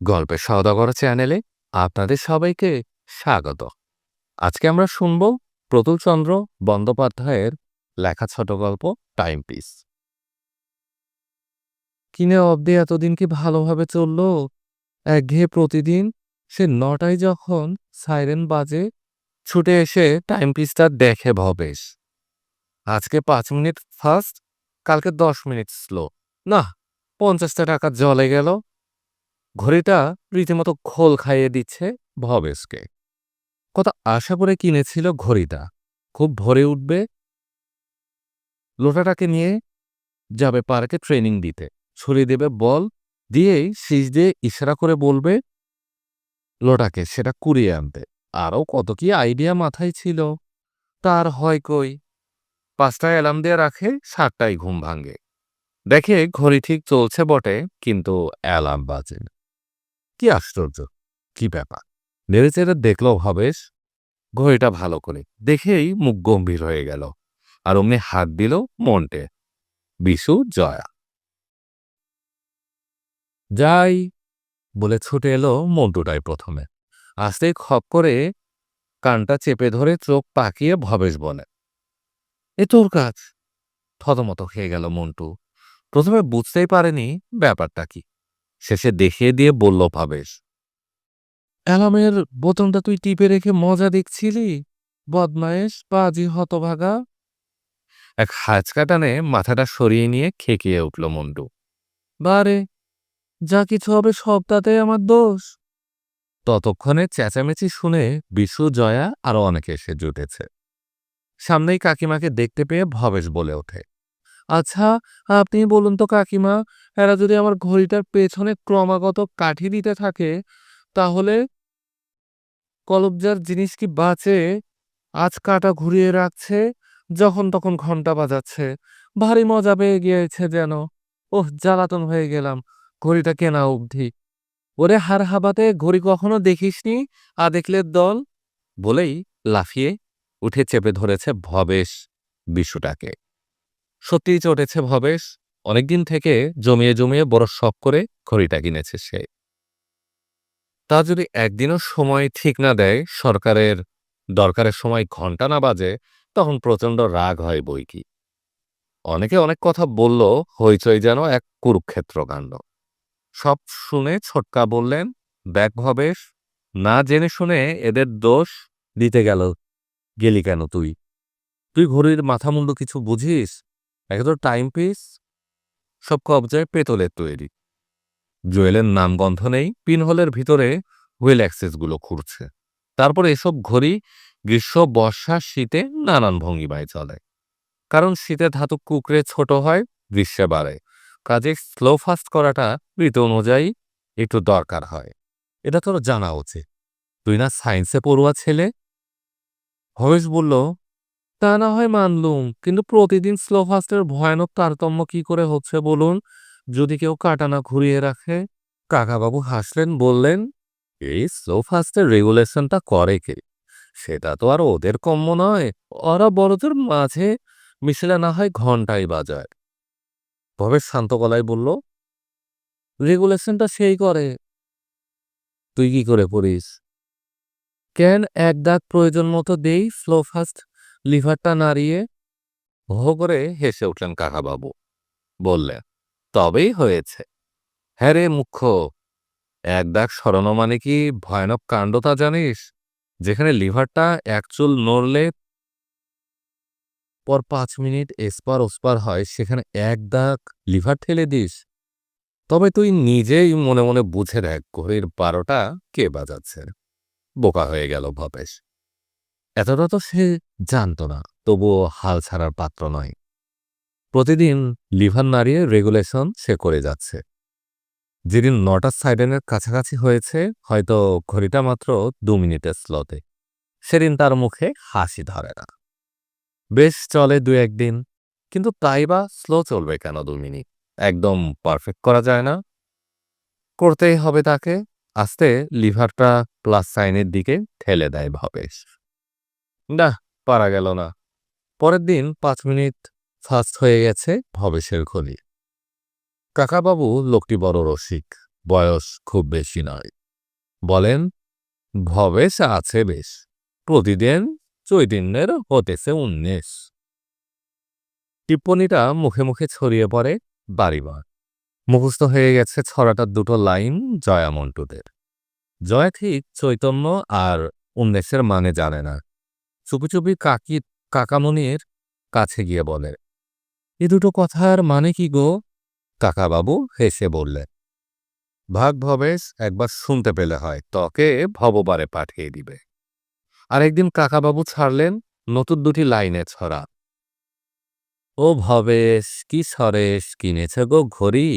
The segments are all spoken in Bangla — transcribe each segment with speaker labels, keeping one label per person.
Speaker 1: গল্পের সওদাগর চ্যানেলে আপনাদের সবাইকে স্বাগত। আজকে আমরা শুনব প্রতুলচন্দ্র বন্দ্যোপাধ্যায়ের লেখা ছোট গল্প টাইম পিস। কিনে অবধি এতদিন কি ভালোভাবে চলল? একঘেয়ে প্রতিদিন সে নটায় যখন সাইরেন বাজে, ছুটে এসে টাইম পিসটা দেখে ভবেশ। আজকে পাঁচ মিনিট ফাস্ট, কালকে দশ মিনিট স্লো। না পঞ্চাশটা টাকা জলে গেল। ঘড়িটা রীতিমতো খোল খাইয়ে দিচ্ছে ভবেশকে। কত আশা করে কিনেছিল ঘড়িটা। খুব ভরে উঠবে। লোটাটাকে নিয়ে যাবে পার্কে ট্রেনিং দিতে। ছড়িয়ে দেবে বল, দিয়েই শীষ দিয়ে ইশারা করে বলবে, লোটাকে, সেটা কুড়িয়ে আনতে। আরও কত কি আইডিয়া মাথায় ছিল। তার হয় কই? পাঁচটায় অ্যালার্ম দিয়ে রাখে, সাতটায় ঘুম ভাঙে। দেখে ঘড়ি ঠিক চলছে বটে, কিন্তু অ্যালার্ম বাজে না। কি আশ্চর্য! কি ব্যাপার! নেড়েচেড়ে দেখল ভবেশ, ঘড়িটা ভালো করে দেখেই মুখ গম্ভীর হয়ে গেল আর অমনি হাত দিল মন্টে। বিশু, জয়া। যাই বলে ছুটে এলো মন্টুটাই প্রথমে। আস্তে খপ করে কানটা চেপে ধরে চোখ পাকিয়ে ভবেশ বলে, এ তোর কাজ? থতমত খেয়ে গেল মন্টু। প্রথমে বুঝতেই পারেনি ব্যাপারটা কি। শেষে দেখিয়ে দিয়ে বলল ভাবেশ অ্যালামের বোতামটা তুই টিপে রেখে মজা দেখছিলি? বদমায়েশ বাজি হতভাগা? এক হাঁচকা টানে মাথাটা সরিয়ে নিয়ে খেকিয়ে উঠল মন্টু বারে যা কিছু হবে সব তাতে আমার দোষ। ততক্ষণে চেঁচামেচি শুনে বিশু জয়া আরও অনেকে এসে জুটেছে। সামনেই কাকিমাকে দেখতে পেয়ে ভবেশ বলে ওঠে আচ্ছা আপনি বলুন তো কাকিমা, এরা যদি আমার ঘড়িটার পেছনে ক্রমাগত কাঠি দিতে থাকে, তাহলে কলবজার জিনিস কি বাঁচে? আজ কাটা ঘুরিয়ে রাখছে, যখন তখন ঘণ্টা বাজাচ্ছে। ভারী মজা পেয়ে গিয়েছে যেন। ওহ, জ্বালাতন হয়ে গেলাম, ঘড়িটা কেনা অবধি। ওরে হার হাবাতে, ঘড়ি কখনো দেখিসনি? দেখলে দল। বলেই লাফিয়ে উঠে চেপে ধরেছে ভবেশ বিশুটাকে। সত্যিই চটেছে ভবেশ, অনেকদিন থেকে জমিয়ে জমিয়ে বড় শখ করে ঘড়িটা কিনেছে সে। তা যদি একদিনও সময় ঠিক না দেয়, সরকারের দরকারের সময় ঘণ্টা না বাজে, তখন প্রচণ্ড রাগ হয় বই কি। অনেকে অনেক কথা বলল, হইচই যেন এক কুরুক্ষেত্র কাণ্ড। সব শুনে ছোটকা বললেন ব্যাক ভবেশ, না জেনে শুনে এদের দোষ দিতে গেল, গেলি কেন তুই? তুই ঘড়ির মাথা মুন্ডু কিছু বুঝিস? একে তো টাইম পিস সব কবজায় পেতলের তৈরি। জুয়েলের নামগন্ধ নেই, পিনহোলের ভিতরে হুইল অ্যাক্সেসগুলো খুঁড়ছে। তারপর এসব ঘড়ি, গ্রীষ্ম, বর্ষা, শীতে নানান ভঙ্গিমায় চলে। কারণ শীতে ধাতু কুকড়ে ছোট হয়, গ্রীষ্মে বাড়ে। কাজে স্লো ফাস্ট করাটা ঋতু অনুযায়ী একটু দরকার হয়। এটা তোর জানা উচিত। তুই না সায়েন্সে পড়ুয়া ছেলে? হবেশ বলল তা না হয় মানলুম, কিন্তু প্রতিদিন স্লো ফাস্টের ভয়ানক তারতম্য কি করে হচ্ছে বলুন? যদি কেউ কাটানা ঘুরিয়ে রাখে? কাকাবাবু হাসলেন, বললেন, এই স্লো ফাস্টের রেগুলেশনটা করে কে? সেটা তো আর ওদের কম্য নয়, ওরা বড়দের মাঝে মিশলে না হয় ঘন্টাই বাজায়। ভবেশ শান্ত গলায় বলল, রেগুলেশনটা সেই করে। তুই কি করে পড়িস? কেন, এক দাগ প্রয়োজন মতো দেই স্লো ফাস্ট লিভারটা নাড়িয়ে হো করে হেসে উঠলেন কাকাবাবু। বললেন, তবেই হয়েছে। হ্যাঁ রে মুখ্য, এক দাগ সরানো মানে কি ভয়ানক কাণ্ডতা জানিস? যেখানে লিভারটা এক চুল নড়লে পর পাঁচ মিনিট এসপার ওসপার হয়, সেখানে এক দাগ লিভার ঠেলে দিস। তবে তুই নিজেই মনে মনে বুঝে দেখ, ঘড়ির বারোটা কে বাজাচ্ছে। বোকা হয়ে গেল ভবেশ এতটা তো সে জানত না, তবুও হাল ছাড়ার পাত্র নয়। প্রতিদিন লিভার নাড়িয়ে রেগুলেশন সে করে যাচ্ছে। যেদিন নটার সাইডেনের কাছাকাছি হয়েছে, হয়তো ঘড়িটা মাত্র দু মিনিটের স্লোতে সেদিন তার মুখে হাসি ধরে না। বেশ চলে দু একদিন, কিন্তু তাই বা স্লো চলবে কেন দু মিনিট? একদম পারফেক্ট করা যায় না। করতেই হবে তাকে, আস্তে লিভারটা প্লাস সাইনের দিকে ঠেলে দেয় ভবেশ। না পারা গেল না। পরের দিন পাঁচ মিনিট ফাস্ট হয়ে গেছে ভবেশের ঘড়ি কাকাবাবু লোকটি বড় রসিক, বয়স খুব বেশি নয়। বলেন, ভবেশ আছে বেশ, প্রতিদিন চৈতন্যের হতেছে উন্মেষ। টিপ্পনিটা মুখে মুখে ছড়িয়ে পড়ে বাড়িবার। মুখস্থ হয়ে গেছে ছড়াটার দুটো লাইন জয়া মন্টুদের জয়া ঠিক চৈতন্য আর উন্মেষের মানে জানে না। চুপি চুপি কাকি, কাকামণির কাছে গিয়ে বলে, এ দুটো কথার মানে কি গো? কাকাবাবু হেসে বললেন ভাগ ভবেশ একবার শুনতে পেলে হয়, তকে ভববারে পাঠিয়ে দিবে। আর একদিন কাকাবাবু ছাড়লেন, নতুন দুটি লাইনে ছড়া, ও ভবেশ, কি সরেশ, কিনেছে গো ঘড়ি?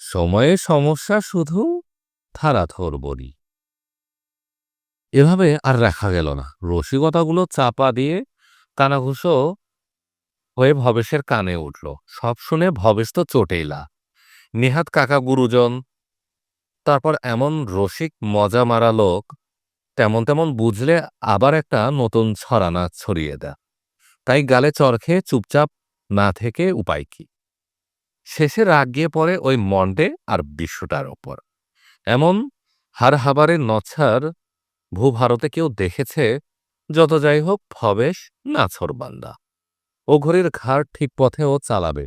Speaker 1: সময়ে সমস্যা শুধু, থারা থোর বড়ি এভাবে আর রাখা গেল না। রসিকতাগুলো চাপা দিয়ে কানাঘুষো হয়ে ভবেশের কানে উঠল। সব শুনে ভবেশ তো চটেইলা নেহাত কাকা গুরুজন, তারপর এমন রসিক মজা মারা লোক, তেমন তেমন বুঝলে আবার একটা নতুন ছড়ানা ছড়িয়ে দেয়। তাই গালে চর খেয়ে চুপচাপ না থেকে উপায় কি? শেষে রাগ গিয়ে পড়ে ওই মন্ডে আর বিশ্বটার ওপর। এমন হার হাবারের নছার ভূভারতে কেউ দেখেছে, যত যাই হোক ভবেশ নাছর বান্দা। ও ঘড়ির ঘাড় ঠিক পথে ও চালাবে।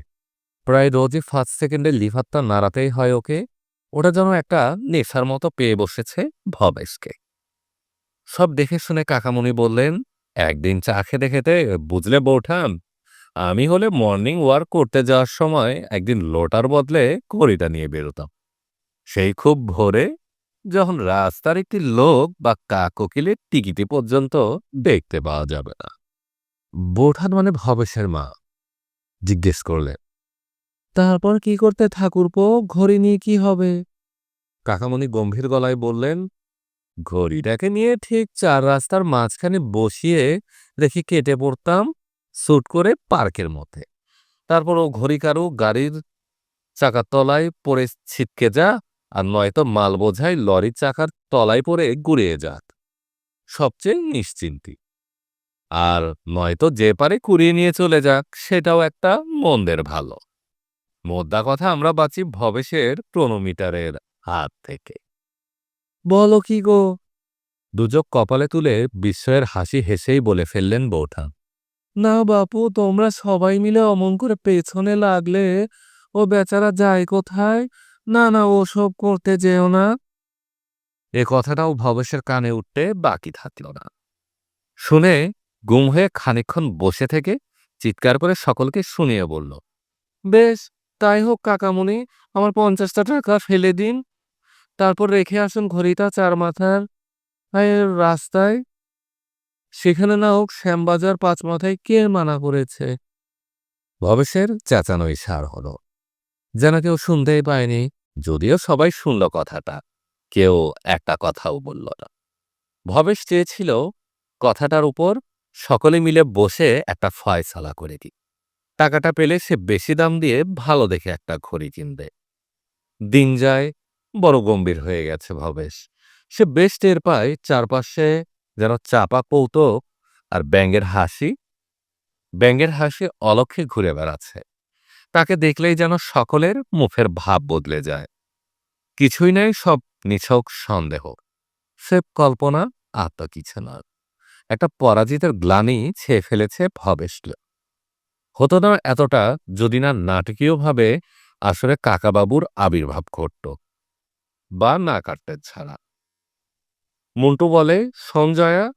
Speaker 1: প্রায় রোজই ফার্স্ট সেকেন্ডে লিভারটা নাড়াতেই হয় ওকে। ওটা যেন একটা নেশার মতো পেয়ে বসেছে ভবেশকে। সব দেখে শুনে কাকামুনি বললেন, একদিন চা খেতে খেতে বুঝলে বৌঠান, আমি হলে মর্নিং ওয়ার্ক করতে যাওয়ার সময় একদিন লোটার বদলে ঘড়িটা নিয়ে বেরোতাম। সেই খুব ভোরে যখন রাস্তার একটি লোক বা কাককিলের টিকিটি পর্যন্ত দেখতে পাওয়া যাবে না। বৌঠান মানে ভবেশের মা, জিজ্ঞেস করলেন। তারপর কি করতে ঠাকুরপো? ঘড়ি নিয়ে কি হবে? কাকামণি গম্ভীর গলায় বললেন, ঘড়িটাকে নিয়ে ঠিক চার রাস্তার মাঝখানে বসিয়ে রেখে কেটে পড়তাম স্যুট করে পার্কের মধ্যে। তারপর ও ঘড়ি কারু গাড়ির চাকার তলায় পড়ে ছিটকে যা আর নয়তো মাল বোঝাই লরির চাকার তলায় পড়ে গুড়িয়ে যাক সবচেয়ে নিশ্চিন্তি। আর নয়তো যে পারে কুড়িয়ে নিয়ে চলে যাক, সেটাও একটা মন্দের ভালো। মোদ্দা কথা আমরা বাঁচি ভবেশের ক্রোনোমিটারের হাত থেকে। বলো কি গো? দুজক কপালে তুলে বিস্ময়ের হাসি হেসেই বলে ফেললেন বৌঠা না বাপু, তোমরা সবাই মিলে অমন করে পেছনে লাগলে ও বেচারা যায় কোথায়? না না ওসব করতে যেও না। এ কথাটাও ভবেশের কানে উঠতে বাকি থাকল না। শুনে গুম হয়ে খানিকক্ষণ বসে থেকে চিৎকার করে সকলকে শুনিয়ে বলল বেশ তাই হোক কাকামুনি আমার পঞ্চাশটা টাকা ফেলে দিন। তারপর রেখে আসুন ঘড়িটা চার মাথার রাস্তায়। সেখানে না হোক শ্যামবাজার পাঁচ মাথায় কে মানা করেছে? ভবেশের চেঁচানোই সার হলো। যেন কেউ শুনতেই পায়নি, যদিও সবাই শুনল কথাটা। কেউ একটা কথাও বলল না। ভবেশ চেয়েছিল, কথাটার উপর সকলে মিলে বসে একটা ফয়সালা করে দিই টাকাটা পেলে সে বেশি দাম দিয়ে ভালো দেখে একটা ঘড়ি কিনবে। দিন যায়, বড় গম্ভীর হয়ে গেছে ভবেশ। সে বেশ টের পায়, চারপাশে যেন চাপা কৌতুক আর ব্যাঙের হাসি। ব্যাঙের হাসি অলক্ষে ঘুরে বেড়াচ্ছে। তাকে দেখলেই যেন সকলের মুখের ভাব বদলে যায়। কিছুই নাই, সব নিছক সন্দেহ। সে কল্পনা তো কিছু না। একটা পরাজিতের গ্লানি ছেয়ে ফেলেছে ভবেশ হতো না এতটা যদি না নাটকীয়ভাবে আসলে কাকাবাবুর আবির্ভাব ঘটত। বা না কাটতে ছাড়া। মন্টু বলে, সঞ্জয়া,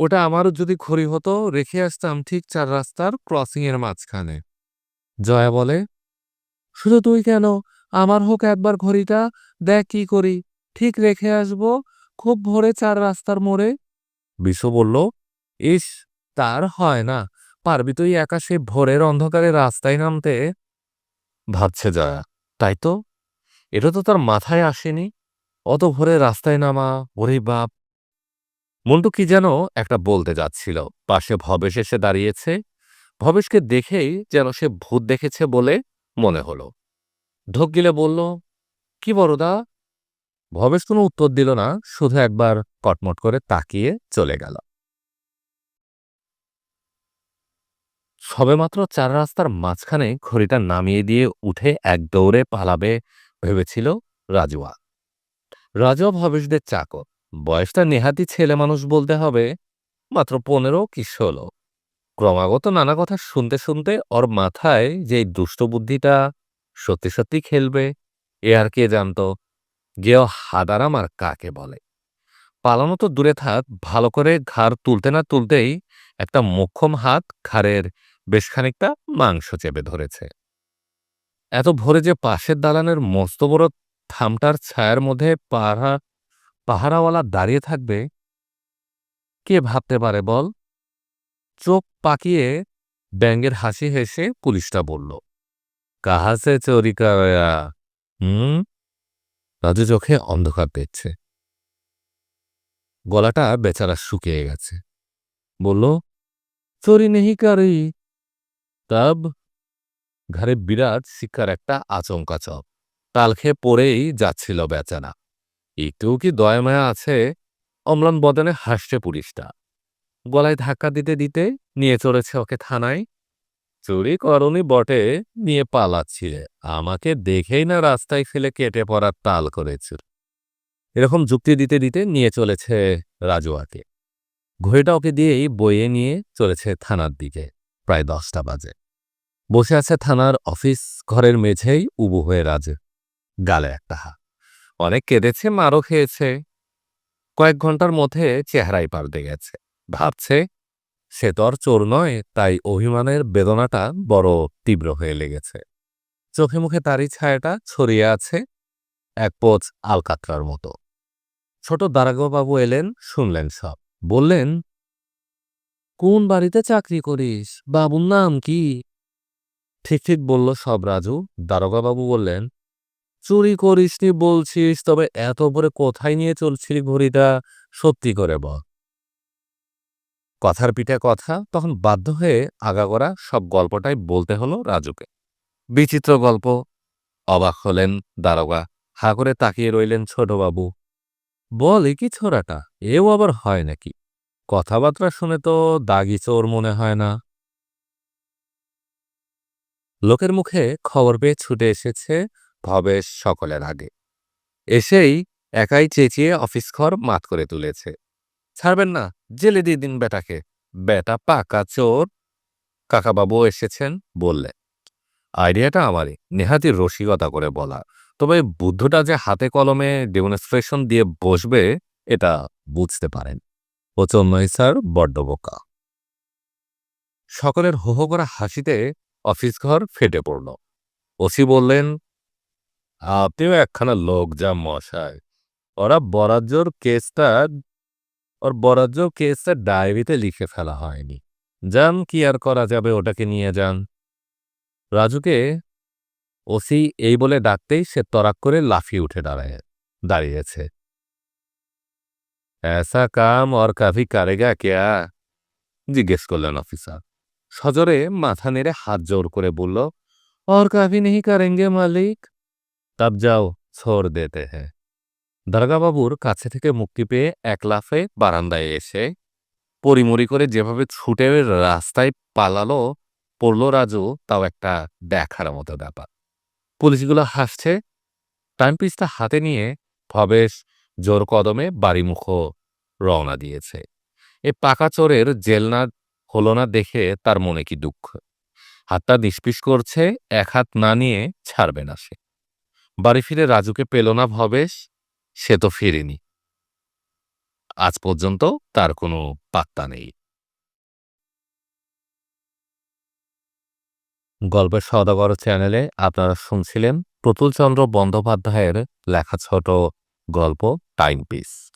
Speaker 1: ওটা আমারও যদি ঘড়ি হতো, রেখে আসতাম ঠিক চার রাস্তার ক্রসিং এর মাঝখানে। জয়া বলে, শুধু তুই কেন? আমার হোক একবার ঘড়িটা, দেখ কি করি। ঠিক রেখে আসব, খুব ভোরে চার রাস্তার মোড়ে। বিশু বলল, ইস, তার হয় না। পারবি তুই একা সে ভোরের অন্ধকারে রাস্তায় নামতে? ভাবছে জয়া, তাই তো? এটা তো তার মাথায় আসেনি। অত ভোরে রাস্তায় নামা, ওরে বাপ! মন্টু কি যেন একটা বলতে যাচ্ছিল। পাশে ভবেশ এসে দাঁড়িয়েছে ভবেশকে দেখেই যেন সে ভূত দেখেছে বলে মনে হলো। ঢোক গিলে বলল, কি বড়দা ভবেশ কোনো উত্তর দিল না, শুধু একবার কটমট করে তাকিয়ে চলে গেল। সবেমাত্র চার রাস্তার মাঝখানে ঘড়িটা নামিয়ে দিয়ে উঠে এক দৌড়ে পালাবে ভেবেছিল রাজুয়া। রাজুয়া ভবেশদের চাকর। বয়সটা নেহাতি ছেলে মানুষ বলতে হবে, মাত্র পনেরো, কি ষোলো। ক্রমাগত নানা কথা শুনতে শুনতে ওর মাথায় যে এই দুষ্ট বুদ্ধিটা সত্যি সত্যি খেলবে, এ আর কে জানতো? গেও হাদারাম আর কাকে বলে? পালানো তো দূরে থাক, ভালো করে ঘাড় তুলতে না তুলতেই একটা মোক্ষম হাত ঘাড়ের বেশ খানিকটা মাংস চেপে ধরেছে। এত ভোরে যে পাশের দালানের মস্ত বড় থামটার ছায়ার মধ্যে পাহারা পাহারাওয়ালা দাঁড়িয়ে থাকবে, কে ভাবতে পারে বল? চোখ পাকিয়ে ব্যাঙ্গের হাসি হেসে পুলিশটা বলল, কাহাসে চোরি করা হুম? রাজু চোখে অন্ধকার দেখছে গলাটা বেচারা শুকিয়ে গেছে। বলল, চোরি নেহি কারি। তব ঘরে বিরাট শিক্ষার একটা আচমকা চপ। তাল খেয়ে পড়েই যাচ্ছিল বেচারা। একটু কি দয়া মায়া আছে? অম্লান বদনে হাসছে পুলিশটা। গলায় ধাক্কা দিতে দিতে নিয়ে চলেছে ওকে থানায়। চুরি করনি বটে, নিয়ে পালাচ্ছিলে আমাকে দেখেই না রাস্তায় ফেলে কেটে পড়ার তাল করেছিল এরকম যুক্তি দিতে দিতে নিয়ে চলেছে রাজুয়াকে। ঘড়িটা ওকে দিয়েই বইয়ে নিয়ে চলেছে থানার দিকে। প্রায় দশটা বাজে। বসে আছে থানার অফিস ঘরের মেঝেই উবু হয়ে রাজু গালে একটা হা অনেক কেঁদেছে, মারও খেয়েছে। কয়েক ঘণ্টার মধ্যে চেহারাই পাল্টে গেছে। ভাবছে, সে তো আর চোর নয়, তাই অভিমানের বেদনাটা বড় তীব্র হয়ে লেগেছে। চোখে মুখে তারই ছায়াটা ছড়িয়ে আছে এক পোচ আলকাতরার মতো। ছোট দারাগবাবু এলেন, শুনলেন সব। বললেন, কোন বাড়িতে চাকরি করিস? বাবুর নাম কি? ঠিক ঠিক বলল সব রাজু। দারোগাবাবু বললেন, চুরি করিসনি বলছিস, তবে এত উপরে কোথায় নিয়ে চলছিলি ঘড়িটা? সত্যি করে বল। কথার পিঠে কথা, তখন বাধ্য হয়ে আগাগোড়া সব গল্পটাই বলতে হলো রাজুকে। বিচিত্র গল্প। অবাক হলেন দারোগা, হা করে তাকিয়ে রইলেন ছোটবাবু। বলে কি ছোড়াটা? এও আবার হয় নাকি? কথাবার্তা শুনে তো দাগি চোর মনে হয় না। লোকের মুখে খবর পেয়ে ছুটে এসেছে ভবেশ সকলের আগে। এসেই একাই চেঁচিয়ে অফিস ঘর মাত করে তুলেছে। ছাড়বেন না, জেলে দিয়ে দিন বেটাকে। বেটা পাকা চোর। কাকাবাবু এসেছেন? বললেন আইডিয়াটা আমারই, নেহাতি রসিকতা করে বলা। তবে বুদ্ধটা যে হাতে কলমে ডেমনস্ট্রেশন দিয়ে বসবে, এটা বুঝতে পারেন। ও চন্ময় স্যার, বড্ড বোকা। সকলের হো হো করা হাসিতে অফিস ঘর ফেটে পড়ল। ওসি বললেন, আপনিও একখানা লোক যা মশায় ওরা বরাজ্যর কেসটা ওর বরাজ্য কেসটা ডায়েরিতে লিখে ফেলা হয়নি যান কি আর করা যাবে ওটাকে নিয়ে যান রাজুকে ওসি এই বলে ডাকতেই সে তরাক করে লাফিয়ে উঠে দাঁড়ায় দাঁড়িয়েছে ऐसा কাম और কাভি কারেগা কেয়া জিজ্ঞেস করলেন অফিসার সজরে মাথা নেড়ে হাত জোর করে বলল और কাভি নেই করেঙ্গে মালিক তব যাও ছোড় দেতে হ্যাঁ দারগাবাবুর কাছে থেকে মুক্তি পেয়ে এক লাফে বারান্দায় এসে পরিমরি করে যেভাবে ছুটে রাস্তায় পালালো, পড়ল রাজু, তাও একটা দেখার মতো ব্যাপার। পুলিশগুলো হাসছে, টাইমপিসটা হাতে নিয়ে ভবেশ জোর কদমে বাড়িমুখ রওনা দিয়েছে। এ পাকা চোরের জেল না হলো না দেখে তার মনে কি দুঃখ। হাতটা নিষ্পিস করছে, এক হাত না নিয়ে ছাড়বে না সে। বাড়ি ফিরে রাজুকে পেল না ভবেশ সে তো ফেরেনি। আজ পর্যন্ত তার কোনো পাত্তা নেই। গল্পের সদাগর চ্যানেলে আপনারা শুনছিলেন প্রতুলচন্দ্র বন্দ্যোপাধ্যায়ের লেখা ছোট গল্প টাইম পিস।